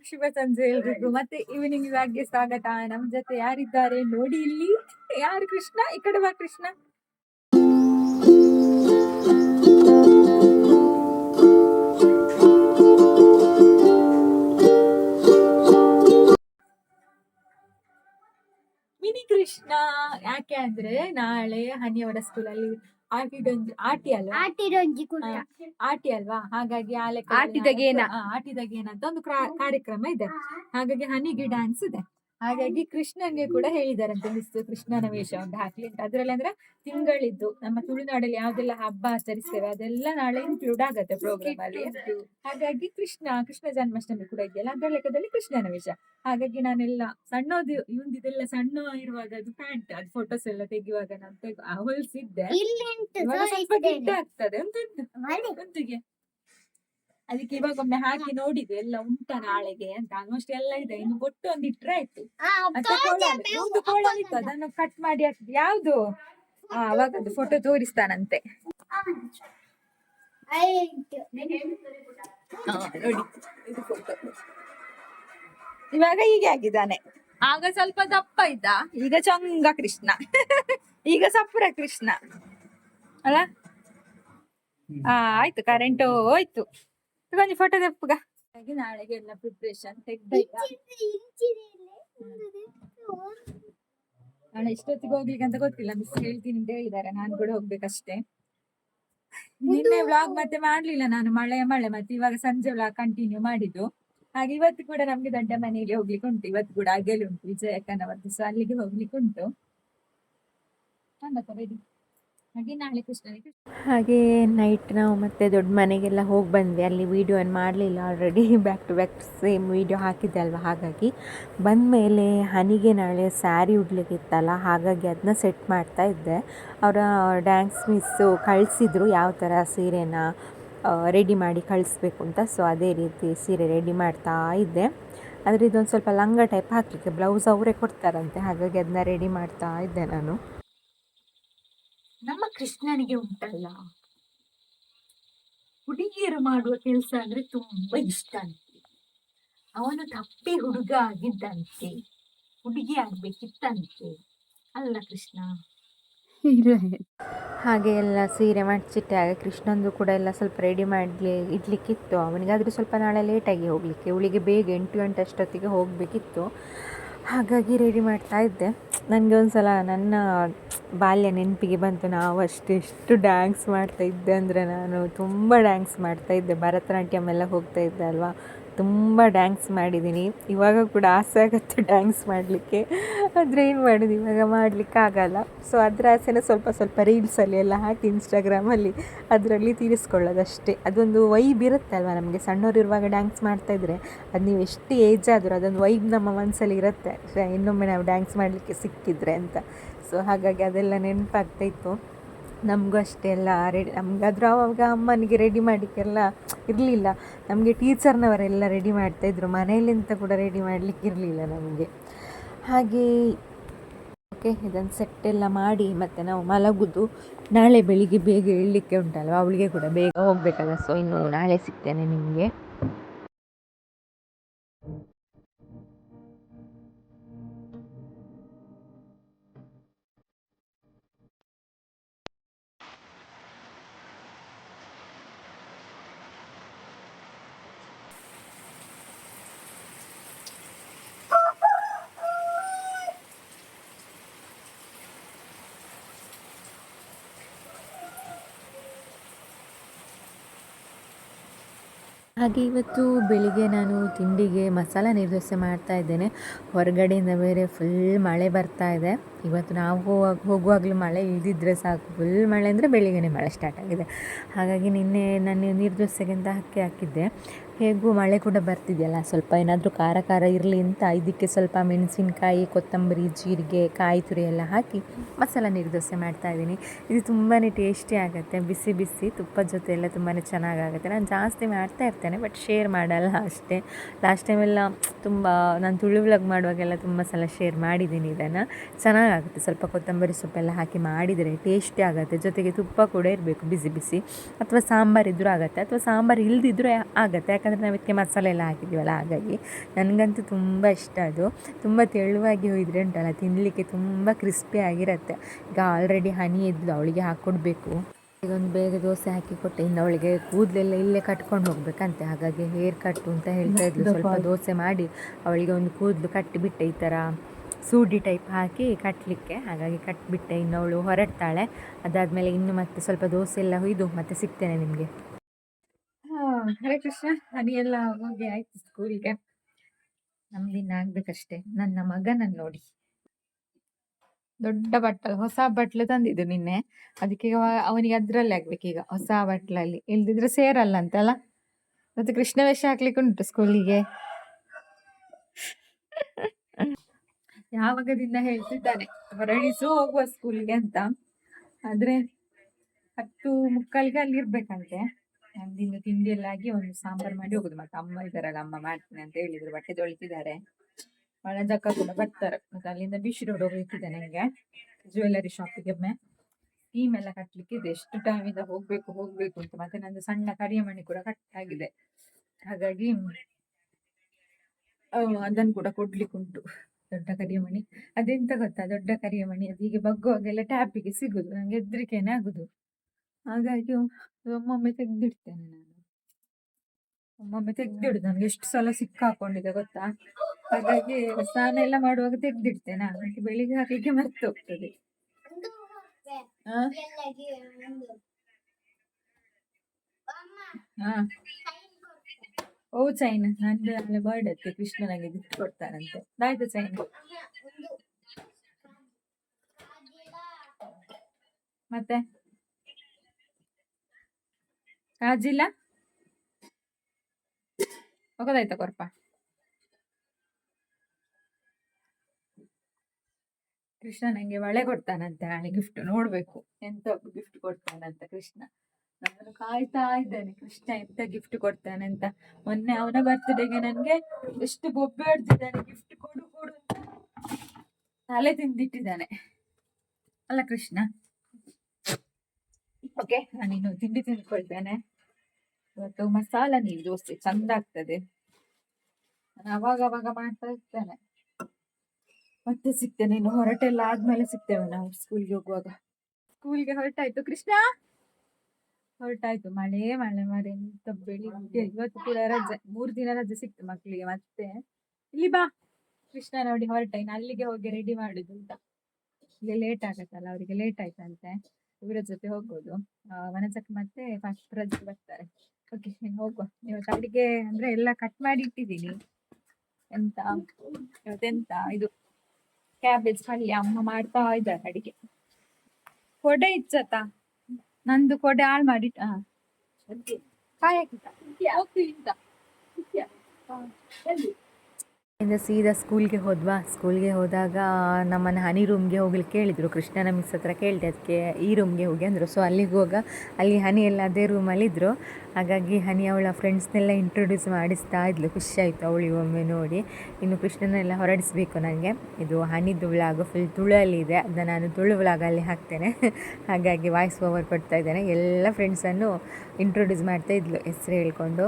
ಶುಭ ಸಂಜೆ ಎಲ್ರಿಗೂ. ಮತ್ತೆ ಈವ್ನಿಂಗ್ ಇವಾಗೆ ಸ್ವಾಗತ. ನಮ್ ಜೊತೆ ಯಾರಿದ್ದಾರೆ ನೋಡಿ ಇಲ್ಲಿ. ಯಾರು ಕೃಷ್ಣ? ಈ ಕಡೆ ಬಾ ಕೃಷ್ಣ. ಮಿನಿ ಕೃಷ್ಣ. ಯಾಕೆ ಅಂದ್ರೆ ನಾಳೆ ಹನಿಯವರ ಸ್ಕೂಲಲ್ಲಿ ಆಟಿದೊಂದು ಆಟಿ ಅಲ್ವಾ? ಆಟಿರೊಂಜಿ ಕುಟ್ಟ ಕೂಡ. ಆಟಿ ಅಲ್ವಾ? ಹಾಗಾಗಿ ಆ ಲೆಕ್ಕ ಆಟಿದ ಗೇನ. ಆಟಿದ ಗೇನ ಅಂತ ಒಂದು ಕ್ರಾ- ಕಾರ್ಯಕ್ರಮ ಇದೆ. ಹಾಗಾಗಿ ಹನಿಗೆ ಡ್ಯಾನ್ಸ್ ಇದೆ. ಹಾಗಾಗಿ ಕೃಷ್ಣನ್ಗೆ ಕೂಡ ಹೇಳಿದಾರಂತೆ ಮಿಸ್ತು ಕೃಷ್ಣನ ವೇಷ ಒಂದು ಹಾಕ್ಲಿ ಅಂತ. ಅದ್ರಲ್ಲಿ ಅಂದ್ರೆ ತಿಂಗಳಿದ್ದು ನಮ್ಮ ತುಳುನಾಡಲ್ಲಿ ಯಾವ್ದೆಲ್ಲ ಹಬ್ಬ ಆಚರಿಸ್ತೇವೆ ಅದೆಲ್ಲ ನಾಳೆ ಇನ್ಕ್ಲೂಡ್ ಆಗತ್ತೆ ಪ್ರೋಗ್ರಾಮ್ ಅಲ್ಲಿ. ಹಾಗಾಗಿ ಕೃಷ್ಣ ಕೃಷ್ಣ ಜನ್ಮಾಷ್ಟಮಿ ಕೂಡ ಇದೆಯಲ್ಲ ಅದರ ಲೆಕ್ಕದಲ್ಲಿ ಕೃಷ್ಣನ ವೇಷ. ಹಾಗಾಗಿ ನಾನೆಲ್ಲ ಸಣ್ಣದು ಇವಂದಿದೆಲ್ಲ ಸಣ್ಣ ಇರುವಾಗ ಅದು ಪ್ಯಾಂಟ್ ಅದು ಫೋಟೋಸ್ ಎಲ್ಲ ತೆಗೆಯುವಾಗ ನಾನು ಹೊಲ್ಸಿದ್ದೆ. ಸ್ವಲ್ಪ ಗಿಡ್ಡ ಆಗ್ತದೆ. ಅಂತ ಅದಕ್ಕೆ ಇವಾಗ ಒಮ್ಮೆ ಹಾಕಿ ನೋಡಿದ್ವಿ ಎಲ್ಲ ಉಂಟಾ ನಾಳೆಗೆ ಅಂತ ಆಲ್ಮೋಸ್ಟ್ ಎಲ್ಲ ಇದೆ. ಇನ್ನು ಬೊಟ್ಟು ಒಂದ್ ಇಟ್ರೆ ಆಯ್ತು. ಒಂದು ಕೋಳ ಇತ್ತು ಅದನ್ನು ಕಟ್ ಮಾಡಿ ಹಾಕಿದ್ ಯಾವ್ದು? ಅವಾಗ ಅದು ಫೋಟೋ ತೋರಿಸ್ತಾನಂತೆ. ನೋಡಿ ಇದು ಫೋಟೋ ಇವಾಗ ಹೀಗೆ ಆಗಿದ್ದಾನೆ. ಆಗ ಸ್ವಲ್ಪ ದಪ್ಪ ಇದ್ದ. ಈಗ ಚಂಗ ಕೃಷ್ಣ. ಈಗ ಸಪುರ ಕೃಷ್ಣ. ಅಲ್ಲ? ಆ ಆಯ್ತು ಕರೆಂಟ್ ಹೋಯ್ತು. ಕೊಂಚ ಫೋಟೋ ತೆಪ್ಪಗ ಹಾಗೆ ನಾಳೆಗೆ ಎಲ್ಲ ಪ್ರಿಪ್ರೇಷನ್ ನಾಳೆ ಎಷ್ಟೊತ್ತಿಗೆ ಹೋಗ್ಲಿಕ್ಕೆ ಅಂತ ಗೊತ್ತಿಲ್ಲ. ಮಿಸ್ ಹೇಳ್ತೀನಿ ಅಂತ ಹೇಳಿದ್ದಾರೆ. ನಾನು ಕೂಡ ಹೋಗ್ಬೇಕಷ್ಟೇ. ನಿನ್ನೆ ವ್ಲಾಗ್ ಮತ್ತೆ ಮಾಡ್ಲಿಲ್ಲ ನಾನು. ಮಳೆ ಮಳೆ ಮತ್ತೆ ಇವಾಗ ಸಂಜೆ ವ್ಲಾಗ್ ಕಂಟಿನ್ಯೂ ಮಾಡಿದ್ದು. ಹಾಗೆ ಇವತ್ತು ಕೂಡ ನಮ್ಗೆ ದೊಡ್ಡ ಮನೆಗೆ ಹೋಗ್ಲಿಕ್ಕೆ ಉಂಟು. ಇವತ್ತು ಕೂಡ ಹಾಗೆಲ್ಲ ಉಂಟು. ವಿಜಯ ಅಕ್ಕನವತ್ತು ಸೊ ಅಲ್ಲಿಗೆ ಹೋಗ್ಲಿಕ್ಕೆ ಉಂಟು. ಬೇಡಿ ready. ಹಾಗೆ ನೈಟ್ ನಾವು ಮತ್ತೆ ದೊಡ್ಡ ಮನೆಗೆಲ್ಲ ಹೋಗಿ ಬಂದ್ವಿ. ಅಲ್ಲಿ ವೀಡಿಯೋ ಏನು ಮಾಡಲಿಲ್ಲ already back to back same video ಹಾಕಿದ್ದೆ ಅಲ್ವಾ? ಹಾಗಾಗಿ ಬಂದ ಮೇಲೆ ಹನಿಗೆ ನಾಳೆ ಸ್ಯಾರಿ ಉಡ್ಲಿಕ್ಕಿತ್ತಲ್ಲ ಹಾಗಾಗಿ ಅದನ್ನ ಸೆಟ್ ಮಾಡ್ತಾ ಇದ್ದೆ. ಅವರ ಡ್ಯಾನ್ಸ್ ಮಿಸ್ಸು ಕಳಿಸಿದ್ರು ಯಾವ ಥರ ಸೀರೆನ ರೆಡಿ ಮಾಡಿ ಕಳಿಸ್ಬೇಕು ಅಂತ. ಸೊ ಅದೇ ರೀತಿ ಸೀರೆ ರೆಡಿ ಮಾಡ್ತಾ ಇದ್ದೆ. ಆದರೆ ಇದೊಂದು ಸ್ವಲ್ಪ ಲಂಗ ಟೈಪ್ ಹಾಕಲಿಕ್ಕೆ ಬ್ಲೌಸ್ ಅವರೇ ಕೊಡ್ತಾರಂತೆ. ಹಾಗಾಗಿ ಅದನ್ನ ರೆಡಿ ಮಾಡ್ತಾ ಇದ್ದೆ ನಾನು. ಕೃಷ್ಣನಿಗೆ ಉಂಟಲ್ಲ. ಹುಡುಗಿಯರು ಮಾಡುವ ಕೆಲಸ ಅಂದ್ರೆ ತುಂಬಾ ಇಷ್ಟ ಅಂತೆ. ಅವನು ತಪ್ಪಿ ಹುಡುಗ ಆಗಿದ್ದಂತೆ, ಹುಡುಗಿ ಆಗ್ಬೇಕಿತ್ತಂತೆ. ಅಲ್ಲ ಕೃಷ್ಣ? ಹಾಗೆ ಎಲ್ಲ ಸೀರೆ ಮಡ್ಚಿಟ್ಟೆ ಹಾಗೆ ಕೃಷ್ಣಂದು ಕೂಡ ಎಲ್ಲ ಸ್ವಲ್ಪ ರೆಡಿ ಮಾಡಲಿ, ಇಡ್ಲಿಕ್ಕಿತ್ತು. ಅವನಿಗಾದರೂ ಸ್ವಲ್ಪ ನಾಳೆ ಲೇಟಾಗಿ ಹೋಗಲಿಕ್ಕೆ ಇವಳಿಗೆ ಬೇಗ ಎಂಟು ಗಂಟೆ ಅಷ್ಟೊತ್ತಿಗೆ ಹೋಗಬೇಕಿತ್ತು. ಹಾಗಾಗಿ ರೆಡಿ ಮಾಡ್ತಾ ಇದ್ದೆ. ನನಗೆ ಒಂದು ಸಲ ನನ್ನ ಬಾಲ್ಯ ನೆನಪಿಗೆ ಬಂತು. ನಾವು ಅಷ್ಟೆಷ್ಟು ಡ್ಯಾನ್ಸ್ ಮಾಡ್ತಾ ಇದ್ದೆ ಅಂದರೆ ನಾನು ತುಂಬ ಡ್ಯಾನ್ಸ್ ಮಾಡ್ತಾ ಇದ್ದೆ. ಭರತನಾಟ್ಯಂ ಎಲ್ಲ ಹೋಗ್ತಾ ಇದ್ದೆ ಅಲ್ವಾ? ತುಂಬ ಡ್ಯಾನ್ಸ್ ಮಾಡಿದ್ದೀನಿ. ಇವಾಗ ಕೂಡ ಆಸೆ ಆಗುತ್ತೆ ಡ್ಯಾನ್ಸ್ ಮಾಡಲಿಕ್ಕೆ. ಆದರೆ ಏನು ಮಾಡೋದು? ಇವಾಗ ಮಾಡಲಿಕ್ಕೆ ಆಗಲ್ಲ. ಸೊ ಅದರ ಆಸೆನ ಸ್ವಲ್ಪ ಸ್ವಲ್ಪ ರೀಲ್ಸಲ್ಲಿ ಎಲ್ಲ ಹಾಕಿ ಇನ್ಸ್ಟಾಗ್ರಾಮಲ್ಲಿ ಅದರಲ್ಲಿ ತೀರಿಸ್ಕೊಳ್ಳೋದಷ್ಟೇ. ಅದೊಂದು ವೈಬ್ ಇರುತ್ತೆ ಅಲ್ವಾ ನಮಗೆ ಸಣ್ಣವರಿರುವಾಗ ಡ್ಯಾನ್ಸ್ ಮಾಡ್ತಾಯಿದ್ರೆ ಅದು ನೀವು ಎಷ್ಟು ಏಜ್ ಆದರೂ ಅದೊಂದು ವೈಬ್ ನಮ್ಮ ಮನಸ್ಸಲ್ಲಿ ಇರುತ್ತೆ. ಇನ್ನೊಮ್ಮೆ ನಾವು ಡ್ಯಾನ್ಸ್ ಮಾಡಲಿಕ್ಕೆ ಸಿಕ್ಕಿದ್ರೆ ಅಂತ. ಸೊ ಹಾಗಾಗಿ ಅದೆಲ್ಲ ನೆನಪಾಗ್ತಾ ಇತ್ತು. ನಮಗೂ ಅಷ್ಟೇ ಎಲ್ಲ ರೆಡಿ, ನಮಗಾದರೂ ಆವಾಗ ಅಮ್ಮನಿಗೆ ರೆಡಿ ಮಾಡಲಿಕ್ಕೆಲ್ಲ ಇರಲಿಲ್ಲ. ನಮಗೆ ಟೀಚರ್ನವರೆಲ್ಲ ರೆಡಿ ಮಾಡ್ತಾಯಿದ್ರು ಮನೆಯಲ್ಲಿಂತ ಕೂಡ ರೆಡಿ ಮಾಡಲಿಕ್ಕೆ ಇರಲಿಲ್ಲ ನಮಗೆ. ಹಾಗೆ, ಓಕೆ ಇದನ್ನು ಸೆಟ್ ಎಲ್ಲ ಮಾಡಿ ಮತ್ತು ನಾವು ಮಲಗುದು. ನಾಳೆ ಬೆಳಿಗ್ಗೆ ಬೇಗ ಇಳಲಿಕ್ಕೆ ಉಂಟಲ್ವ, ಅವಳಿಗೆ ಕೂಡ ಬೇಗ ಹೋಗಬೇಕಲ್ಲ ಸೊ ಇನ್ನು ನಾಳೆ ಸಿಗ್ತೇನೆ ನಿಮಗೆ. ಹಾಗೆ ಇವತ್ತು ಬೆಳಿಗ್ಗೆ ನಾನು ತಿಂಡಿಗೆ ಮಸಾಲ ನಿರ್ದೋಸೆ ಮಾಡ್ತಾ ಇದ್ದೇನೆ. ಹೊರಗಡೆಯಿಂದ ಬೇರೆ ಫುಲ್ ಮಳೆ ಬರ್ತಾ ಇದೆ. ಇವತ್ತು ನಾವು ಹೋಗುವಾಗ, ಹೋಗುವಾಗಲೂ ಮಳೆ ಇಲ್ದಿದ್ರೆ ಸಾಕು. ಫುಲ್ ಮಳೆ ಅಂದರೆ ಬೆಳಿಗ್ಗೆನೇ ಮಳೆ ಸ್ಟಾರ್ಟ್ ಆಗಿದೆ. ಹಾಗಾಗಿ ನಿನ್ನೆ ನಾನು ನೀರ್ದೋಸೆಗೆ ಅಂತ ಅಕ್ಕಿ ಹಾಕಿದ್ದೆ. ಹೇಗೂ ಮಳೆ ಕೂಡ ಬರ್ತಿದೆಯಲ್ಲ? ಸ್ವಲ್ಪ ಏನಾದರೂ ಖಾರ ಖಾರ ಇರಲಿ ಅಂತ ಇದಕ್ಕೆ ಸ್ವಲ್ಪ ಮೆಣಸಿನಕಾಯಿ, ಕೊತ್ತಂಬರಿ, ಜೀರಿಗೆ, ಕಾಯಿ ತುರಿ ಎಲ್ಲ ಹಾಕಿ ಮಸಾಲ ಮಾಡ್ತಾ ಇದ್ದೀನಿ. ಇದು ತುಂಬಾ ಟೇಸ್ಟಿ ಆಗುತ್ತೆ. ಬಿಸಿ ಬಿಸಿ ತುಪ್ಪದ ಜೊತೆ ಎಲ್ಲ ತುಂಬಾ ಚೆನ್ನಾಗಾಗುತ್ತೆ. ನಾನು ಜಾಸ್ತಿ ಮಾಡ್ತಾ ಇರ್ತೇನೆ, ಬಟ್ ಶೇರ್ ಮಾಡಲ್ಲ ಅಷ್ಟೇ. ಲಾಸ್ಟ್ ಟೈಮೆಲ್ಲ ತುಂಬ, ನಾನು ತುಳು ಮಾಡುವಾಗೆಲ್ಲ ತುಂಬ ಸಲ ಶೇರ್ ಮಾಡಿದ್ದೀನಿ ಇದನ್ನು. ಚೆನ್ನಾಗಾಗುತ್ತೆ. ಸ್ವಲ್ಪ ಕೊತ್ತಂಬರಿ ಸೊಪ್ಪೆಲ್ಲ ಹಾಕಿ ಮಾಡಿದರೆ ಟೇಸ್ಟಿ ಆಗುತ್ತೆ. ಜೊತೆಗೆ ತುಪ್ಪ ಕೂಡ ಇರಬೇಕು ಬಿಸಿ ಬಿಸಿ. ಅಥವಾ ಸಾಂಬಾರು ಇದ್ದರೂ ಆಗುತ್ತೆ. ಅಥವಾ ಸಾಂಬಾರು ಇಲ್ದಿದ್ರೂ ಆಗುತ್ತೆ. ಯಾಕಂದರೆ ನಾವು ಇದಕ್ಕೆ ಮಸಾಲೆ ಎಲ್ಲ ಹಾಕಿದ್ದೀವಲ್ಲ ಹಾಗಾಗಿ ನನಗಂತೂ ತುಂಬ ಇಷ್ಟ ಅದು. ತುಂಬ ತೆಳುವಾಗಿ ಹೋಯಿದ್ರೆ ಉಂಟಲ್ಲ ತಿನ್ನಲಿಕ್ಕೆ ತುಂಬ ಕ್ರಿಸ್ಪಿ ಆಗಿರುತ್ತೆ. ಈಗ ಆಲ್ರೆಡಿ ಹನಿ ಇದ್ದು ಅವಳಿಗೆ ಹಾಕ್ಕೊಡ್ಬೇಕು ಈಗ ಒಂದು ಬೇಗ ದೋಸೆ ಹಾಕಿ ಕೊಟ್ಟೆ ಇನ್ನು ಅವಳಿಗೆ ಕೂದಲೆಲ್ಲ ಇಲ್ಲೇ ಕಟ್ಕೊಂಡು ಹೋಗ್ಬೇಕಂತೆ. ಹಾಗಾಗಿ ಹೇರ್ ಕಟ್ ಅಂತ ಹೇಳ್ತಾ ಇದ್ಲು. ಸ್ವಲ್ಪ ದೋಸೆ ಮಾಡಿ ಅವಳಿಗೆ ಒಂದು ಕೂದಲು ಕಟ್ಟಿಬಿಟ್ಟೆ ಈ ಥರ ಸೂಡಿ ಟೈಪ್ ಹಾಕಿ ಕಟ್ಟಲಿಕ್ಕೆ ಹಾಗಾಗಿ ಕಟ್ಟಿಬಿಟ್ಟೆ ಇನ್ನು ಅವಳು ಹೊರಡ್ತಾಳೆ. ಅದಾದಮೇಲೆ ಇನ್ನು ಮತ್ತೆ ಸ್ವಲ್ಪ ದೋಸೆ ಎಲ್ಲ ಹುಯ್ದು ಮತ್ತೆ ಸಿಗ್ತೇನೆ ನಿಮಗೆ. ಹರೇ ಕೃಷ್ಣ. ಹನಿಯೆಲ್ಲ ಹೋಗಿ ಆಯ್ತು ಸ್ಕೂಲ್ಗೆ. ನಮ್ದಿನ್ನ ಆಗ್ಬೇಕಷ್ಟೇ. ನನ್ನ ಮಗನನ್ನು ನೋಡಿ. ದೊಡ್ಡ ಬಟ್ಟಲು, ಹೊಸ ಬಟ್ಲು ತಂದಿದ್ದು ನಿನ್ನೆ. ಅದಕ್ಕೆ ಅವನಿಗೆ ಅದ್ರಲ್ಲಿ ಈಗ, ಹೊಸ ಬಟ್ಲಲ್ಲಿ ಇಲ್ದಿದ್ರೆ ಸೇರಲ್ಲ ಅಂತಲ್ಲ ಮತ್ತೆ ಕೃಷ್ಣ ವೇಷ ಹಾಕ್ಲಿಕ್ಕೆ ಉಂಟು ಸ್ಕೂಲಿಗೆ? ಯಾವಾಗದಿಂದ ಹೇಳ್ತಿದ್ದಾನೆ, ಹೊರಳಿಸು ಹೋಗುವ ಸ್ಕೂಲಿಗೆ ಅಂತ. ಆದ್ರೆ ಹತ್ತು ಮುಕ್ಕಾಲಿಗೆ ಅಲ್ಲಿ ಇರ್ಬೇಕಂತೆ ತಿಂಡಿ ಎಲ್ಲ ಆಗಿ ಒಂದು ಸಾಂಬಾರ್ ಮಾಡಿ ಹೋಗುದು. ಮತ್ತೆ ಅಮ್ಮ ಇದಾರಲ್ಲ ಅಮ್ಮ ಮಾಡ್ತೀನಿ ಅಂತ ಹೇಳಿದ್ರು. ಬಟ್ಟೆ ತೊಳಿತಿದ್ದಾರೆ. ಒಳದಕ್ಕ ಕೂಡ ಬರ್ತಾರೆ. ಮತ್ತೆ ಅಲ್ಲಿಂದ ಬಿಸಿ ರೋಡ್ ಹೋಗ್ಲಿಕ್ಕಿದೆ ನಂಗೆ. ಜ್ಯುವೆಲ್ಲರಿ ಶಾಪಿಗೆ ಒಮ್ಮೆ. ಟೀಮ್ ಎಲ್ಲ ಕಟ್ಲಿಕ್ಕೆ ಇದೆ. ಎಷ್ಟು ಟೈಮ್ ಇಂದ ಹೋಗ್ಬೇಕು ಹೋಗ್ಬೇಕು ಅಂತ. ಮತ್ತೆ ನಂದು ಸಣ್ಣ ಕರಿಯಮಣಿ ಕೂಡ ಕಟ್ ಆಗಿದೆ. ಹಾಗಾಗಿ ಅದನ್ನು ಕೂಡ ಕೊಡ್ಲಿಕ್ಕೆ ಉಂಟು. ದೊಡ್ಡ ಕರಿಯಮಣಿ. ಅದೆಂತ ಗೊತ್ತಾ? ದೊಡ್ಡ ಕರಿಯಮಣಿ. ಅದು ಹೀಗೆ ಬಗ್ಗುವಾಗೆಲ್ಲ ಟ್ಯಾಪಿಗೆ ಸಿಗುದು. ನಂಗೆ ಹೆದ್ರಿಕೆನೆ ಆಗುದು. ಹಾಗಾಗಿ ಒಮ್ಮೊಮ್ಮೆ ತೆಗ್ದಿಡ್ತೇನೆ ನಾನು. ಒಮ್ಮೊಮ್ಮೆ ತೆಗ್ದಿಡುದು ನನ್ಗೆ ಎಷ್ಟು ಸಲ ಸಿಕ್ಕಾಕೊಂಡಿದೆ ಗೊತ್ತಾ? ಹಾಗಾಗಿ ಸ್ನಾನ ಎಲ್ಲ ಮಾಡುವಾಗ ತೆಗ್ದಿಡ್ತೇನೆ ಹಾಗಾಗಿ ಬೆಳಿಗ್ಗೆ ಹಾಕ್ಲಿಕ್ಕೆ ಮರ್ತು ಹೋಗ್ತದೆ ಓ ಚೈನ್ ನಂದು ನಾಳೆ ಬರ್ಡೇ ಕೃಷ್ಣನಿಗೆ ಗಿಫ್ಟ್ ಕೊಡ್ತಾರಂತೆ. ಆಯ್ತು ಚೈನ್. ಮತ್ತೆ? ಕಾಜಿಲ್ಲ ಹೋಗೋದಾಯ್ತಾ ಕೊರಪ? ಕೃಷ್ಣ ನಂಗೆ ಬಳೆ ಕೊಡ್ತಾನಂತೆ ನಾಳೆ ಗಿಫ್ಟ್ ನೋಡ್ಬೇಕು. ಎಂತ ಗಿಫ್ಟ್ ಕೊಡ್ತಾನಂತ ಕೃಷ್ಣ? ನಾನು ಕಾಯ್ತಾ ಇದ್ದೇನೆ. ಕೃಷ್ಣ ಎಂತ ಗಿಫ್ಟ್ ಕೊಡ್ತಾನೆ ಅಂತ ಮೊನ್ನೆ ಅವನ ಬರ್ತ್ಡೇಗೆ ನನ್ಗೆ ಎಷ್ಟು ಬೊಬ್ಬೆ ಹೊಡ್ದಿದ್ದಾನೆ. ಗಿಫ್ಟ್ ಕೊಡು ಕೊಡು ಅಂತ ತಲೆ ತಿಂದಿಟ್ಟಿದ್ದಾನೆ. ಅಲ್ಲ ಕೃಷ್ಣ? ಓಕೆ ನಾನಿನ್ನು ತಿಂಡಿ ತಿಂದ್ಕೊಳ್ತೇನೆ. ಇವತ್ತು ಮಸಾಲ ನೀರು ದೋಸೆ ಚಂದ ಆಗ್ತದೆ. ನಾನು ಅವಾಗ ಅವಾಗ ಮಾಡ್ತಾ ಇರ್ತೇನೆ. ಮತ್ತೆ ಸಿಗ್ತೇನೆ ಇನ್ನು ಹೊರಟೆಲ್ಲ ಆದ್ಮೇಲೆ ಸಿಗ್ತೇವೆ ನಾವು ಸ್ಕೂಲ್ಗೆ ಹೋಗುವಾಗ. ಸ್ಕೂಲ್ಗೆ ಹೊರಟಾಯ್ತು. ಕೃಷ್ಣ? ಹೊರಟಾಯ್ತು. ಮಳೆ ಮಳೆ ಮಳೆ. ಎಂತ ಬೆಳಿಗ್ಗೆ. ಇವತ್ತು ಕೂಡ ರಜೆ. ಮೂರು ದಿನ ರಜೆ ಸಿಕ್ತು ಮಕ್ಕಳಿಗೆ ಮತ್ತೆ. ಇಲ್ಲಿ ಬಾ. ಕೃಷ್ಣ ನೋಡಿ ಹೊರಟ ಇನ್ನು ಅಲ್ಲಿಗೆ ಹೋಗಿ ರೆಡಿ ಮಾಡುದು ಅಂತ. ಈಗ ಲೇಟ್ ಆಗತ್ತಲ್ಲ ಅವರಿಗೆ ಲೇಟ್ ಆಯ್ತಂತೆ. ಇವರ ಜೊತೆ ಹೋಗೋದು ಆ, ವನಜಕ್ಕೆ ಮತ್ತೆ ಫಸ್ಟ್ ರಜೆ ಬರ್ತಾರೆ. ಓಕೆ ಹೋಗುವ. ಇವತ್ತು ಅಡಿಗೆ ಅಂದ್ರೆ ಎಲ್ಲ ಕಟ್ ಮಾಡಿ ಇಟ್ಟಿದ್ದೀನಿ ಎಂತ? ಇವತ್ತೆಂತ ಇದು ಕ್ಯಾಬೇಜ್ ಪಲ್ಯ ಅಮ್ಮ ಮಾಡ್ತಾ ಇದ್ದಾರೆ ಅಡಿಗೆ. ಕೊಡೆ ಇಚ್ಚತ್ತ? ನಂದು ಕೊಡೆ ಹಾಳು ಮಾಡಿ ಹಾ ಇಂದ ಸೀದಾ ಸ್ಕೂಲ್ಗೆ ಹೋದ್ವಾ? ಸ್ಕೂಲ್ಗೆ ಹೋದಾಗ ನಮ್ಮನ್ನು ಹನಿ ರೂಮ್ಗೆ ಹೋಗ್ಲಿಕ್ಕೆ ಕೇಳಿದರು. ಕೃಷ್ಣನ ಮಿಸ್ ಹತ್ರ ಕೇಳಿದೆ, ಅದಕ್ಕೆ ಈ ರೂಮ್ಗೆ ಹೋಗಿ ಅಂದರು. ಸೊ ಅಲ್ಲಿಗೆ ಹೋಗ, ಅಲ್ಲಿ ಹನಿ ಎಲ್ಲ ಅದೇ ರೂಮಲ್ಲಿದ್ದರು ಹಾಗಾಗಿ ಹನಿ ಅವಳ ಫ್ರೆಂಡ್ಸ್ನೆಲ್ಲ ಇಂಟ್ರೊಡ್ಯೂಸ್ ಮಾಡಿಸ್ತಾ ಇದ್ಲು. ಖುಷಿ ಆಯಿತು ಅವಳಿಗೆ ಒಮ್ಮೆ ನೋಡಿ. ಇನ್ನು ಕೃಷ್ಣನೆಲ್ಲ ಹೊರಡಿಸ್ಬೇಕು ನನಗೆ ಇದು ಹನಿದು ವ್ಲಾಗ್ ಫುಲ್ ತುಳಲ್ಲಿದೆ ಅದನ್ನು ನಾನು ತುಳು ವ್ಲಾಗಲ್ಲಿ ಹಾಕ್ತೇನೆ. ಹಾಗಾಗಿ ವಾಯ್ಸ್ ಓವರ್ ಕೊಡ್ತಾ ಇದ್ದೇನೆ. ಎಲ್ಲ ಫ್ರೆಂಡ್ಸನ್ನು ಇಂಟ್ರೊಡ್ಯೂಸ್ ಮಾಡ್ತಾ ಇದ್ಲು, ಹೆಸರು ಹೇಳ್ಕೊಂಡು.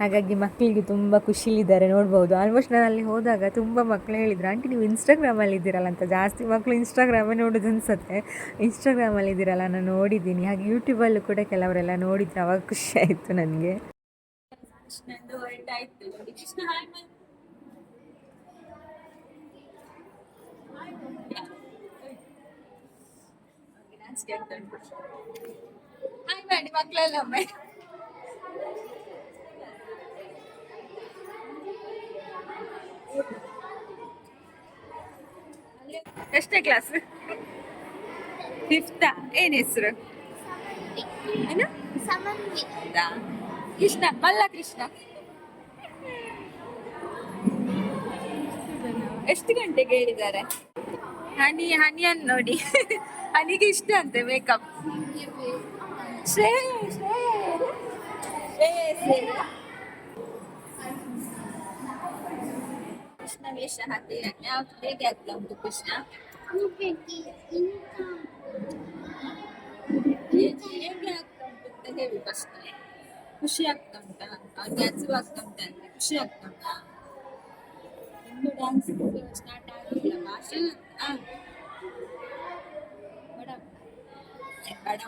ಹಾಗಾಗಿ ಮಕ್ಕಳಿಗೆ ತುಂಬ ಖುಷಿಯಲ್ಲಿದ್ದಾರೆ ನೋಡ್ಬೋದು. ಆಲ್ಮೋಸ್ಟ್ ನಾನು ಅಲ್ಲಿ ಹೋದಾಗ ತುಂಬ ಮಕ್ಕಳು ಹೇಳಿದ್ರು, ಆಂಟಿ ನೀವು ಇನ್ಸ್ಟಾಗ್ರಾಮಲ್ಲಿ ಇದ್ದೀರಲ್ಲ ಅಂತ. ಜಾಸ್ತಿ ಮಕ್ಕಳು ಇನ್ಸ್ಟಾಗ್ರಾಮೇ ನೋಡೋದು ಅನ್ಸುತ್ತೆ. ಇನ್ಸ್ಟಾಗ್ರಾಮಲ್ಲಿ ಇದ್ದೀರಲ್ಲ, ನಾನು ನೋಡಿದ್ದೀನಿ. ಹಾಗೆ ಯೂಟ್ಯೂಬಲ್ಲೂ ಕೂಡ ಕೆಲವರೆಲ್ಲ ನೋಡಿದ್ರು, ಅವಾಗ ಖುಷಿ ಆಯಿತು ನನಗೆ. ಮಾಡಿ ಮಕ್ಕಳೆಲ್ಲ ಒಮ್ಮೆ. ಎಷ್ಟೇ ಕ್ಲಾಸ್ ಫಿಫ್ತಾ ಏನ್ ಹೆಸರು? ಕೃಷ್ಣ ಮಲ್ಲ ಕೃಷ್ಣ ಎಷ್ಟು ಗಂಟೆಗೆ ಹೇಳಿದ್ದಾರೆ? ಹನಿ ಹನಿಯನ್ ನೋಡಿ. ಹನಿಗೆ ಇಷ್ಟ ಅಂತೆ ಮೇಕಪ್ ಶ್ರೇಯ ಶ್ರೇಯ ಶ್ರೇಯ ಕೃಷ್ಣ ವೇಷ ಹಾಕಿ ಯಾವ್ದು ಹೇಗೆ ಆಗ್ತಾ ಉಂಟು ಕೃಷ್ಣ ಹೂಪೆಟ್ಟಿ, ಇಂಥ ಹೇಗೆ ಆಗ್ತಾ ಉಂಟು ಅಂತ ಹೇಳಿ ಫಸ್ಟ್ ಖುಷಿ ಆಗ್ತಾ ಉಂಟಾ ಅವ್ರಿಗೆ ಹಸಿವಾಗ್ತಾ ಉಂಟಾ ಅಂತ ಖುಷಿ ಆಗ್ತಾ ಉಂಟಾ ಇನ್ನು ಡ್ಯಾನ್ಸ್ ಸ್ಟಾರ್ಟ್ ಆಗಲಿಲ್ಲ ಭಾಷಣ ಆ. ಬಡ ಬಡ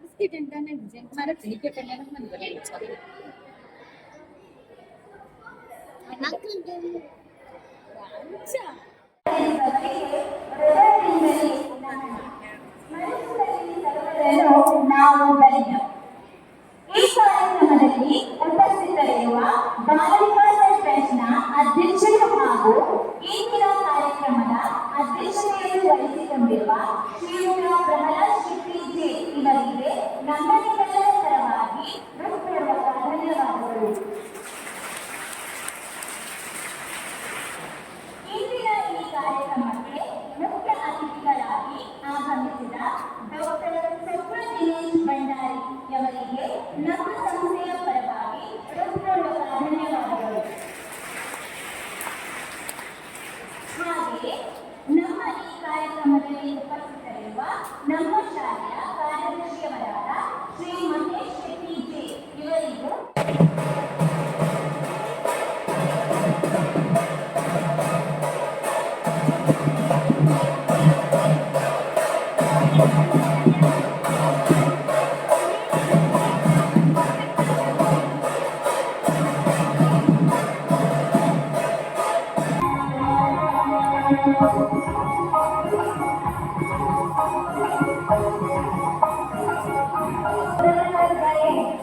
ಬಿಸ್ಕಿಟ್ ಅಂತಾನೆ ಜಂಕ್ ಮರಕ್ಕೆ ಹೀಗೆ ಕಣ್ಣ ಬಂದ್ರೆ ಮಕ್ಕಳು ನಾವು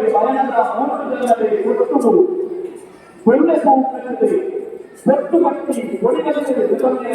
ಒಟ್ಟೆವರಲ್ಲಿ ಮರಣದ ಮೂರ್ತದಲ್ಲಿ ಒಟ್ಟು ಒಳ್ಳೆ ಸಂಸ್ಕೃತಿ ಒಟ್ಟು ಮಟ್ಟಿ ಒಳಿನಲ್ಲಿ ವಿವರಣೆ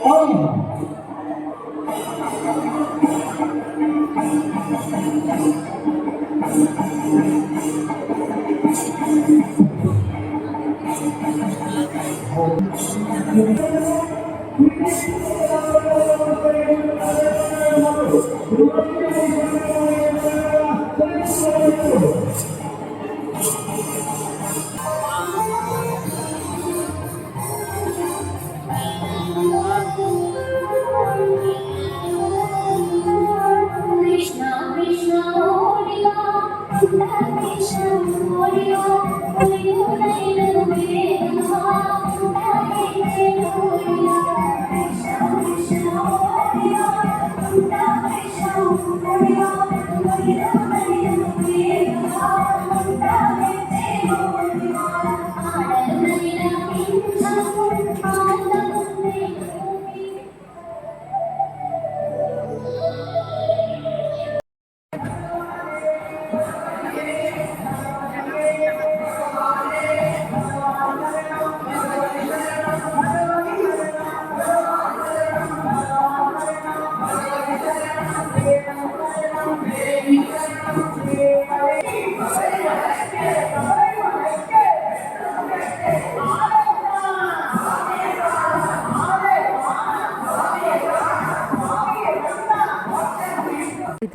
ಕೃಷ್ಣ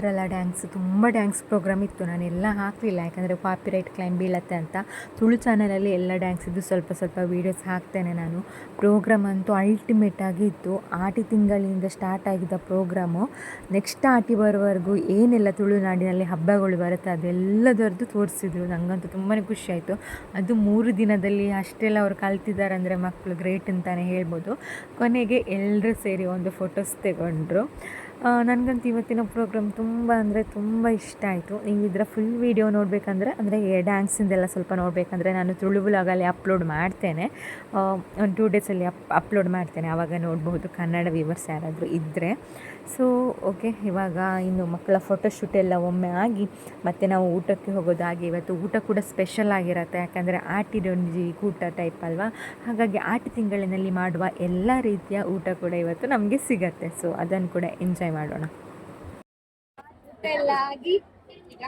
ಇದ್ರಲ್ಲ ಡ್ಯಾನ್ಸ್ ತುಂಬ ಡ್ಯಾನ್ಸ್ ಪ್ರೋಗ್ರಾಮ್ ಇತ್ತು. ನಾನೆಲ್ಲ ಹಾಕಲಿಲ್ಲ. ಯಾಕಂದರೆ ಕಾಪಿರೈಟ್ ಕ್ಲೈಮ್ ಬೀಳತ್ತೆ ಅಂತ. ತುಳು ಚಾನಲಲ್ಲಿ ಎಲ್ಲ ಡ್ಯಾನ್ಸಿದ್ದು ಸ್ವಲ್ಪ ಸ್ವಲ್ಪ ವೀಡಿಯೋಸ್ ಹಾಕ್ತೇನೆ ನಾನು. ಪ್ರೋಗ್ರಾಮ್ ಅಂತೂ ಅಲ್ಟಿಮೇಟ್ ಆಗಿ ಇತ್ತು. ಆಟಿ ತಿಂಗಳಿಂದ ಸ್ಟಾರ್ಟ್ ಆಗಿದ್ದ ಪ್ರೋಗ್ರಾಮು ನೆಕ್ಸ್ಟ್ ಆಟಿ ಬರೋವರೆಗೂ ಏನೆಲ್ಲ ತುಳುನಾಡಿನಲ್ಲಿ ಹಬ್ಬಗಳು ಬರುತ್ತೆ ಅದೆಲ್ಲದರದ್ದು ತೋರಿಸಿದ್ರು. ನನಗಂತೂ ತುಂಬಾ ಖುಷಿ ಆಯಿತು. ಅದು ಮೂರು ದಿನದಲ್ಲಿ ಅಷ್ಟೆಲ್ಲ ಅವರು ಕಲ್ತಿದ್ದಾರೆ ಅಂದರೆ ಮಕ್ಕಳು ಗ್ರೇಟ್ ಅಂತಲೇ ಹೇಳ್ಬೋದು. ಕೊನೆಗೆ ಎಲ್ಲರೂ ಸೇರಿ ಒಂದು ಫೋಟೋಸ್ ತೆಗೊಂಡ್ರು. ನನಗಂತೂ ಇವತ್ತಿನ ಪ್ರೋಗ್ರಾಮ್ ತುಂಬ ಅಂದರೆ ತುಂಬ ಇಷ್ಟ ಆಯಿತು. ನೀವು ಇದರ ಫುಲ್ ವೀಡಿಯೋ ನೋಡಬೇಕಂದ್ರೆ, ಅಂದರೆ ಡ್ಯಾನ್ಸಿಂದೆಲ್ಲ ಸ್ವಲ್ಪ ನೋಡಬೇಕಂದ್ರೆ ನಾನು ತುಳು ಬ್ಲಾಗಲ್ಲಿ ಅಪ್ಲೋಡ್ ಮಾಡ್ತೇನೆ. ಒಂದು ಟೂ ಡೇಸಲ್ಲಿ ಅಪ್ ಅಪ್ಲೋಡ್ ಮಾಡ್ತೇನೆ. ಆವಾಗ ನೋಡಬಹುದು ಕನ್ನಡ ವ್ಯೂವರ್ಸ್ ಯಾರಾದರೂ ಇದ್ದರೆ ಸೊ ಓಕೆ ಇವಾಗ ಇನ್ನು ಮಕ್ಕಳ ಫೋಟೋಶೂಟ್ ಎಲ್ಲ ಒಮ್ಮೆ ಆಗಿ ಮತ್ತು ನಾವು ಊಟಕ್ಕೆ ಹೋಗೋದು ಹಾಗೆ ಇವತ್ತು ಊಟ ಕೂಡ ಸ್ಪೆಷಲ್ ಆಗಿರುತ್ತೆ. ಯಾಕಂದರೆ ಆಟಿಡೊಂಜಿ ಊಟ ಟೈಪ್ ಅಲ್ವಾ? ಹಾಗಾಗಿ ಆಟಿ ತಿಂಗಳಿನಲ್ಲಿ ಮಾಡುವ ಎಲ್ಲ ರೀತಿಯ ಊಟ ಕೂಡ ಇವತ್ತು ನಮಗೆ ಸಿಗತ್ತೆ. ಸೊ ಅದನ್ನು ಕೂಡ ಎಂಜಾಯ್ ಮಾಡೋಣ. ಎಲ್ಲ ಆಗಿ ಈಗ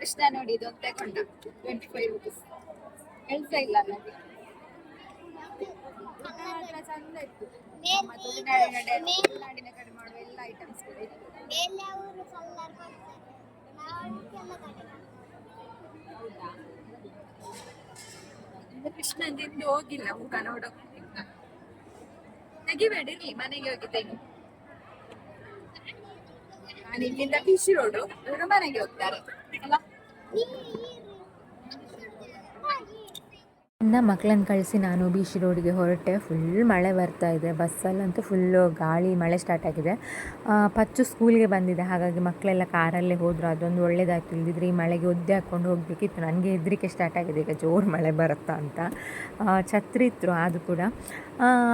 ಕೃಷ್ಣ ನೋಡಿ ಇದು ಅಂತ ತಗೊಂಡ ಟ್ವೆಂಟಿ ಫೈವ್ ರುಪೀಸ್ ಕೆಲಸ ಇಲ್ಲ ನನಗೆ ಚಂದ ಇತ್ತು. ತುಳುನಾಡಿನ ಕಡೆ ಮಾಡುವ ಎಲ್ಲ ಐಟಮ್ಸ್ ಅವರು ಮಾಡ್ತಾರೆ ಕೃಷ್ಣ ತಿಂದು ಹೋಗಿಲ್ಲ ಮುಖ ನೋಡೋಕೆ ತೆಗಿಬೇಡಿ ನೀ ಮನೆಗೆ ಹೋಗಿ ತೆಗಿ ನಾನು ಇಲ್ಲಿಂದ ಪಿಶಿ ರೋಡು, ಇವರು ಮನೆಗೆ ಹೋಗ್ತಾರೆ. ಅಲ್ಲ ಇಂದ ಮಕ್ಕಳನ್ನ ಕಳಿಸಿ ನಾನು ಬೀಚ್ ರೋಡಿಗೆ ಹೊರಟೆ. ಫುಲ್ ಮಳೆ ಬರ್ತಾ ಇದೆ. ಬಸ್ಸಲ್ಲಂತೂ ಫುಲ್ಲು ಗಾಳಿ, ಮಳೆ ಸ್ಟಾರ್ಟ್ ಆಗಿದೆ. ಪಚ್ಚು ಸ್ಕೂಲ್ಗೆ ಬಂದಿದೆ. ಹಾಗಾಗಿ ಮಕ್ಕಳೆಲ್ಲ ಕಾರಲ್ಲೇ ಹೋದರು. ಅದೊಂದು ಒಳ್ಳೇದಾಯ್ತು. ಇಲ್ದಿದ್ರೆ ಈ ಮಳೆಗೆ ಒದ್ದೆ ಹಾಕ್ಕೊಂಡು ಹೋಗಬೇಕಿತ್ತು. ನನಗೆ ಹೆದರಿಕೆ ಸ್ಟಾರ್ಟ್ ಆಗಿದೆ. ಈಗ ಜೋರು ಮಳೆ ಬರುತ್ತಾ ಅಂತ. ಛತ್ರಿ ಇತ್ತು. ಅದು ಕೂಡ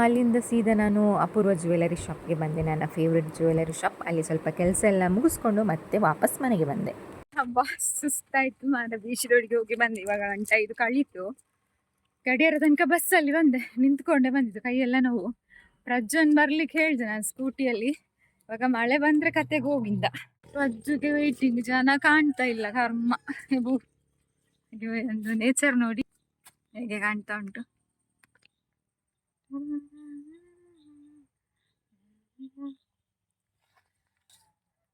ಅಲ್ಲಿಂದ ಸೀದಾ ನಾನು ಅಪೂರ್ವ ಜ್ಯುವೆಲರಿ ಶಾಪ್ಗೆ ಬಂದೆ. ನನ್ನ ಫೇವ್ರೆಟ್ ಜ್ಯುವೆಲರಿ ಶಾಪ್ ಅಲ್ಲಿ ಸ್ವಲ್ಪ ಕೆಲಸ ಎಲ್ಲ ಮುಗಿಸ್ಕೊಂಡು ಮತ್ತೆ ವಾಪಸ್ ಮನೆಗೆ ಬಂದೆ. ಸುಸ್ತಾಯ್ತು ಮಾರ. ಬೀಚ್ ರೋಡ್ಗೆ ಹೋಗಿ ಬಂದೆ. ಇವಾಗ ಗಂಟ ಇದು ಕಳೀತು. ಗಡಿಯಾರ ತನಕ ಬಸ್ಸಲ್ಲಿ ಬಂದೆ, ನಿಂತ್ಕೊಂಡೆ ಬಂದಿದ್ದು ಕೈಯೆಲ್ಲ ನೋವು. ಪ್ರಜ್ವನ್ ಬರ್ಲಿಕ್ಕೆ ಹೇಳಿದೆ ನಾನು ಸ್ಕೂಟಿಯಲ್ಲಿ ಇವಾಗ ಮಳೆ ಬಂದ್ರೆ ಕತೆಗೆ ಹೋಗಿದ್ದ. ಪ್ರಜ್ಜುಗೆ ವೇಟಿಂಗ್ ಜನ ಕಾಣ್ತಾ ಇಲ್ಲ, ಕರ್ಮ. ಒಂದು ನೇಚರ್ ನೋಡಿ ಹೇಗೆ ಕಾಣ್ತಾ ಉಂಟು.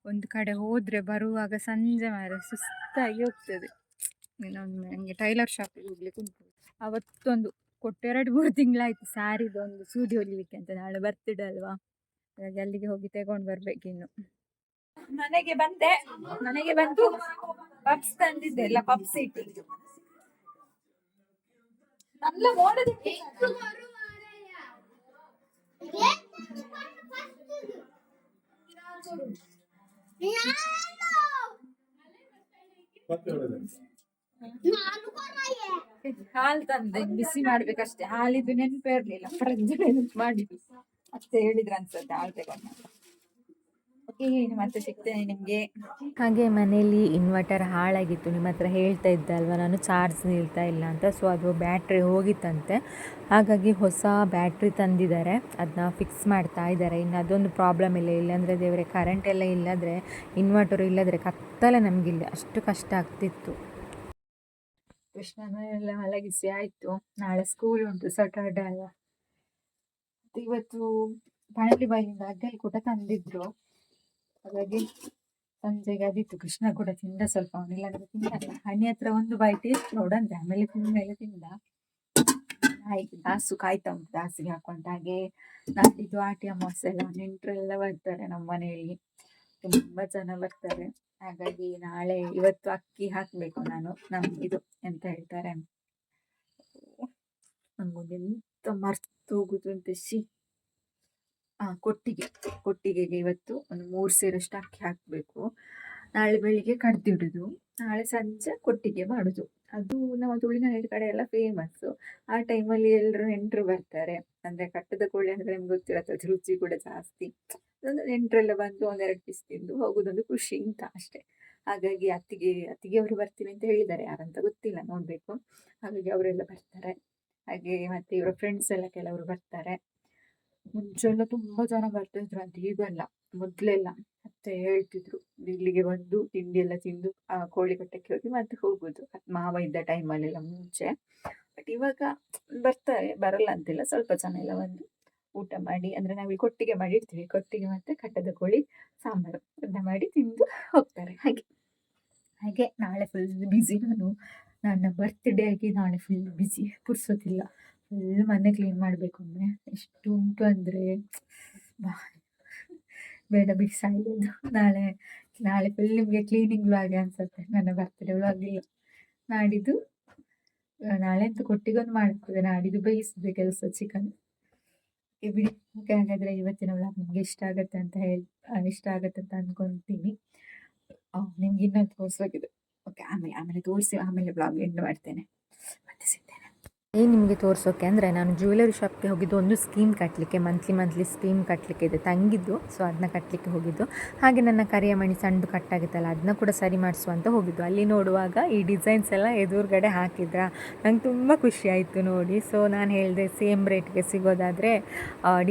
ಒಂದು ಕಡೆ ಹೋದ್ರೆ ಬರುವಾಗ ಸಂಜೆ ಮಾರೆ ಸುಸ್ತಾಗಿ ಹೋಗ್ತದೆ. ಇನ್ನೊಂದು ನಂಗೆ ಟೈಲರ್ ಶಾಪಿಗೆ ಹೋಗ್ಲಿಕ್ಕೆ ಉಂಟು. ಅವತ್ತೊಂದು ಕೊಟ್ಟೆರಡು ಮೂರು ಮೂರು ತಿಂಗಳಾಯಿತು ಸ್ಯಾರಿದೊಂದು ಸೂದಿ ಹೊಲಿಲಿಕ್ಕೆ ಅಂತ ನಾಳೆ ಬರ್ತಿಡ ಅಲ್ವಾ ಹಾಗಾಗಿ ಅಲ್ಲಿಗೆ ಹೋಗಿ ತಗೊಂಡು ಬರ್ಬೇಕಿನ್ನು ಮನೆಗೆ ಬಂದೆ. ಮನೆಗೆ ಬಂದು ಪಪ್ಸ್ ತಂದಿದ್ದೆ ಎಲ್ಲ ಪಪ್ಸ್ ಇಟ್ಟಿದ್ದು ನನ್ನ ಮೋಡದಿಕ್ಕೆ ಹಾಲು ತಂದೆ, ಬಿಸಿ ಮಾಡ್ಬೇಕಷ್ಟೇ. ಹಾಲಿದ್ದು ನೆನಪೇ ಇರ್ಲಿಲ್ಲ. ಫ್ರಿಜ್ ನೆನಪು ಮಾಡಿದ್ದು. ಅಷ್ಟೇ ಹೇಳಿದ್ರ ಅನ್ಸುತ್ತೆ, ಹಾಲು ತಗೊಂಡು ಮತ್ತೆ ಹಾಗೆ ಮನೆಯಲ್ಲಿ ಇನ್ವರ್ಟರ್ ಹಾಳಾಗಿತ್ತು. ನಿಮ್ಮ ಹತ್ರ ಹೇಳ್ತಾ ಇದ್ದೆ ಅಲ್ವಾ, ನಾನು ಚಾರ್ಜ್ ನಿಲ್ತಾ ಇಲ್ಲ ಅಂತ. ಸೊ ಅದು ಬ್ಯಾಟ್ರಿ ಹೋಗಿತ್ತಂತೆ. ಹಾಗಾಗಿ ಹೊಸ ಬ್ಯಾಟ್ರಿ ತಂದಿದ್ದಾರೆ. ಅದನ್ನ ಫಿಕ್ಸ್ ಮಾಡ್ತಾ ಇದ್ದಾರೆ. ಇನ್ನು ಅದೊಂದು ಪ್ರಾಬ್ಲಮ್ ಇಲ್ಲ. ಇಲ್ಲಾಂದರೆ ದೇವರೇ ಕರೆಂಟ್ ಎಲ್ಲ ಇಲ್ಲದ್ರೆ ಇನ್ವರ್ಟರ್ ಇಲ್ಲದ್ರೆ ಕತ್ತಲೆ ನಮಗಿಲ್ಲ ಅಷ್ಟು ಕಷ್ಟ ಆಗ್ತಿತ್ತು. ಕೃಷ್ಣನ ಎಲ್ಲ ಮಲಗಿಸಿ ಆಯ್ತು. ನಾಳೆ ಸ್ಕೂಲ್ ಉಂಟು ಸಾಟರ್ಡೆ ಅಲ್ಲ. ಇವತ್ತು ಪಣಲಿ ಬಾಯಿಯಿಂದ ಅಗ್ಗಲ್ ಕೂಡ ತಂದಿದ್ರು. ಹಾಗಾಗಿ ಸಂಜೆಗೆ ಅದಿತ್ತು ಕೃಷ್ಣ ಕೂಡ ತಿಂದ ಸ್ವಲ್ಪ ಅವನಿಲ್ಲ ಅಂದ್ರೆ ತಿಂದ ಹಣ್ಣಿ ಹತ್ರ ಒಂದು ಬಾಯಿ ಟೇಸ್ಟ್ ನೋಡಂತೆ ಆಮೇಲೆ ತಿಂದ ಮೇಲೆ ತಿಂದ. ಆಯ್ತು, ದಾಸು ಕಾಯ್ತಾ ಉಂಟು ದಾಸಿಗೆ ಹಾಕೊಂತ ಹಾಗೆ. ನಾಡಿದ್ದು ಆಟಿ ಅಮಾವಾಸ್ಯೆ ಎಲ್ಲ ನೆಂಟರೆಲ್ಲ ಬರ್ತಾರೆ ನಮ್ಮ ಮನೆಯಲ್ಲಿ ತುಂಬಾ ಜನ ಬರ್ತಾರೆ. ಹಾಗಾಗಿ ನಾಳೆ ಇವತ್ತು ಅಕ್ಕಿ ಹಾಕ್ಬೇಕು ನಾನು, ನಮ್ ಇದು ಎಂತ ಹೇಳ್ತಾರೆ. ನಂಗೊಂದೆಂತ ಮರ್ತು ಹೋಗುದು ಅಂತ ಶಿ ಆ, ಕೊಟ್ಟಿಗೆ, ಕೊಟ್ಟಿಗೆಗೆ ಇವತ್ತು ಒಂದು ಮೂರು ಸೇರಷ್ಟು ಅಕ್ಕಿ ಹಾಕಬೇಕು. ನಾಳೆ ಬೆಳಿಗ್ಗೆ ಕಡ್ದಿಡುದು ನಾಳೆ ಸಂಜೆ ಕೊಟ್ಟಿಗೆ ಮಾಡುದು. ಅದು ನಮ್ಮ ತುಳಿನಾಡ ಕಡೆ ಎಲ್ಲ ಫೇಮಸ್ ಆ ಟೈಮಲ್ಲಿ ಎಲ್ಲರೂ ನೆಂಟರು ಬರ್ತಾರೆ. ಅಂದ್ರೆ ಕಟ್ಟದ ಕೋಳಿ ಅಂದ್ರೆ ನಿಮ್ಗೆ ಗೊತ್ತಿರತ್ತೆ ರುಚಿ ಕೂಡ ಜಾಸ್ತಿ. ನೆಂಟರೆಲ್ಲ ಬಂದು ಒಂದೆರಡು ಪೀಸ್ ತಿಂದು ಹೋಗೋದೊಂದು ಖುಷಿ ಅಂತ ಅಷ್ಟೇ. ಹಾಗಾಗಿ ಅತ್ತಿಗೆ ಅತ್ತಿಗೆ ಅವರು ಬರ್ತೀನಿ ಅಂತ ಹೇಳಿದ್ದಾರೆ. ಯಾರಂತ ಗೊತ್ತಿಲ್ಲ, ನೋಡಬೇಕು. ಹಾಗಾಗಿ ಅವರೆಲ್ಲ ಬರ್ತಾರೆ. ಹಾಗೆ ಮತ್ತೆ ಇವರ ಫ್ರೆಂಡ್ಸ್ ಎಲ್ಲ ಕೆಲವರು ಬರ್ತಾರೆ. ಮುಂಚೆಲ್ಲ ತುಂಬ ಜನ ಬರ್ತಿದ್ರು ಅಂತ ಈಗಲ್ಲ. ಮೊದಲೆಲ್ಲ ಅತ್ತೆ ಹೇಳ್ತಿದ್ರು, ಇಲ್ಲಿಗೆ ಬಂದು ತಿಂಡಿ ಎಲ್ಲ ತಿಂದು ಕೋಳಿ ಕಟ್ಟಕ್ಕೆ ಹೋಗಿ ಮತ್ತೆ ಹೋಗುದು. ಮಾವ ಇದ್ದ ಟೈಮಲ್ಲೆಲ್ಲ ಮುಂಚೆ. ಬಟ್ ಇವಾಗ ಬರ್ತಾರೆ, ಬರಲ್ಲ ಅಂತಿಲ್ಲ. ಸ್ವಲ್ಪ ಜನ ಎಲ್ಲ ಬಂದು ಊಟ ಮಾಡಿ, ಅಂದ್ರೆ ನಾವು ಕೊಟ್ಟಿಗೆ ಮಾಡಿರ್ತೀವಿ. ಕೊಟ್ಟಿಗೆ ಮತ್ತೆ ಕಟ್ಟದ ಕೋಳಿ, ಸಾಂಬಾರು ಅದನ್ನ ಮಾಡಿ ತಿಂದು ಹೋಗ್ತಾರೆ. ಹಾಗೆ. ಹಾಗೆ ನಾಳೆ ಫುಲ್ ಬ್ಯುಸಿ ನಾನು. ನನ್ನ ಬರ್ತ್ಡೇ ಆಗಿ ನಾಳೆ ಫುಲ್ ಬ್ಯುಸಿ ಪುರ್ಸೋದಿಲ್ಲ ಫುಲ್ ಮನೆ ಕ್ಲೀನ್ ಮಾಡಬೇಕು ಅಂದರೆ ಎಷ್ಟು ಉಂಟು ಅಂದರೆ ಬೇಡ ಬಿಡಿ ನಾಳೆ ನಾಳೆ ಫುಲ್ ನಿಮಗೆ ಕ್ಲೀನಿಂಗ್ ಆಗಿ ಅನ್ಸುತ್ತೆ. ನನ್ನ ಬರ್ತ್ಡೇ ವ್ಲಾಗ್ ಇಲ್ಲ ನಾಡಿದ್ದು, ನಾಳೆ ಅಂತೂ ಕೊಟ್ಟಿಗೊಂದು ಮಾಡ್ತದೆ ನಾಡಿದ್ದು ಬೇಯಿಸಿದೆ ಕೆಲಸ ಚಿಕನ್ ಬಿಡಿ. ಓಕೆ ಹಾಗಾದರೆ ಇವತ್ತಿನ ವ್ಲಾಗ್ ನಿಮಗೆ ಇಷ್ಟ ಆಗುತ್ತೆ ಅಂತ ಹೇಳಿ ಇಷ್ಟ ಆಗುತ್ತೆ ಅಂತ ಅಂದ್ಕೊಳ್ತೀನಿ ನಿಮ್ಗೆ ಇನ್ನೊಂದು ತೋರಿಸೋಗಿದೆ ಓಕೆ ಆಮೇಲೆ ಆಮೇಲೆ ತೋರಿಸಿ, ಆಮೇಲೆ ವ್ಲಾಗ್ ಎಂಡ್ ಮಾಡ್ತೇನೆ. ಮತ್ತೆ ಸಿಗ್ತೇನೆ. ಏನು ನಿಮಗೆ ತೋರಿಸೋಕೆ ಅಂದರೆ ನಾನು ಜ್ಯುವೆಲರಿ ಶಾಪ್ಗೆ ಹೋಗಿದ್ದು ಒಂದು ಸ್ಕೀಮ್ ಕಟ್ಟಲಿಕ್ಕೆ ಮಂತ್ಲಿ ಮಂತ್ಲಿ ಸ್ಕೀಮ್ ಕಟ್ಟಲಿಕ್ಕೆ ಇದೆ. ತಂಗಿದ್ದು ಸೊ ಅದನ್ನ ಕಟ್ಟಲಿಕ್ಕೆ ಹೋಗಿದ್ದು. ಹಾಗೆ ನನ್ನ ಕರಿಯ ಮಣಿ ಸಣ್ಣದು ಕಟ್ಟಾಗಿತ್ತಲ್ಲ ಅದನ್ನ ಕೂಡ ಸರಿ ಮಾಡಿಸುವಂತ ಹೋಗಿದ್ದು. ಅಲ್ಲಿ ನೋಡುವಾಗ ಈ ಡಿಸೈನ್ಸ್ ಎಲ್ಲ ಎದುರುಗಡೆ ಹಾಕಿದ್ರ ನಂಗೆ ತುಂಬ ಖುಷಿ ಆಯಿತು ನೋಡಿ. ಸೊ ನಾನು ಹೇಳಿದೆ ಸೇಮ್ ರೇಟ್ಗೆ ಸಿಗೋದಾದರೆ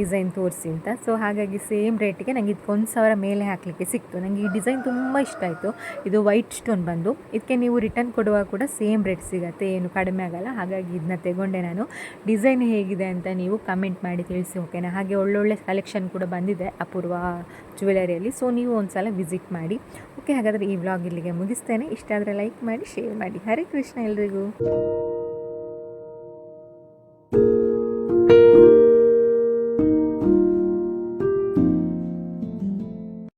ಡಿಸೈನ್ ತೋರಿಸಿ ಅಂತ. ಸೊ ಹಾಗಾಗಿ ಸೇಮ್ ರೇಟಿಗೆ ನನಗೆ ಇದಕ್ಕೆ ಒಂದು ಸಾವಿರ ಮೇಲೆ ಹಾಕಲಿಕ್ಕೆ ಸಿಕ್ತು. ನನಗೆ ಈ ಡಿಸೈನ್ ತುಂಬ ಇಷ್ಟ ಆಯಿತು. ಇದು ವೈಟ್ ಸ್ಟೋನ್ ಬಂದು ಇದಕ್ಕೆ ನೀವು ರಿಟರ್ನ್ ಕೊಡುವಾಗ ಕೂಡ ಸೇಮ್ ರೇಟ್ ಸಿಗುತ್ತೆ, ಏನು ಕಡಿಮೆ ಆಗಲ್ಲ. ಹಾಗಾಗಿ ಇದನ್ನ ತೆಗೊಂಡೆ ನಾನು. ಡಿಸೈನ್ ಹೇಗಿದೆ ಅಂತ ನೀವು ಕಮೆಂಟ್ ಮಾಡಿ ತಿಳಿಸಿ ಓಕೆನಾ ಹಾಗೆ ಒಳ್ಳೊಳ್ಳೆ ಕಲೆಕ್ಷನ್ ಕೂಡ ಬಂದಿದೆ ಅಪೂರ್ವ ಜ್ಯುವೆಲರಿಯಲ್ಲಿ ಸೊ ನೀವು ಒಂದು ಸಲ ವಿಸಿಟ್ ಮಾಡಿ ಓಕೆ ಹಾಗಾದರೆ ಈ ವ್ಲಾಗ್ ಇಲ್ಲಿಗೆ ಮುಗಿಸ್ತೇನೆ. ಇಷ್ಟ ಆದರೆ ಲೈಕ್ ಮಾಡಿ ಶೇರ್ ಮಾಡಿ. ಹರೇ ಕೃಷ್ಣ ಎಲ್ರಿಗೂ.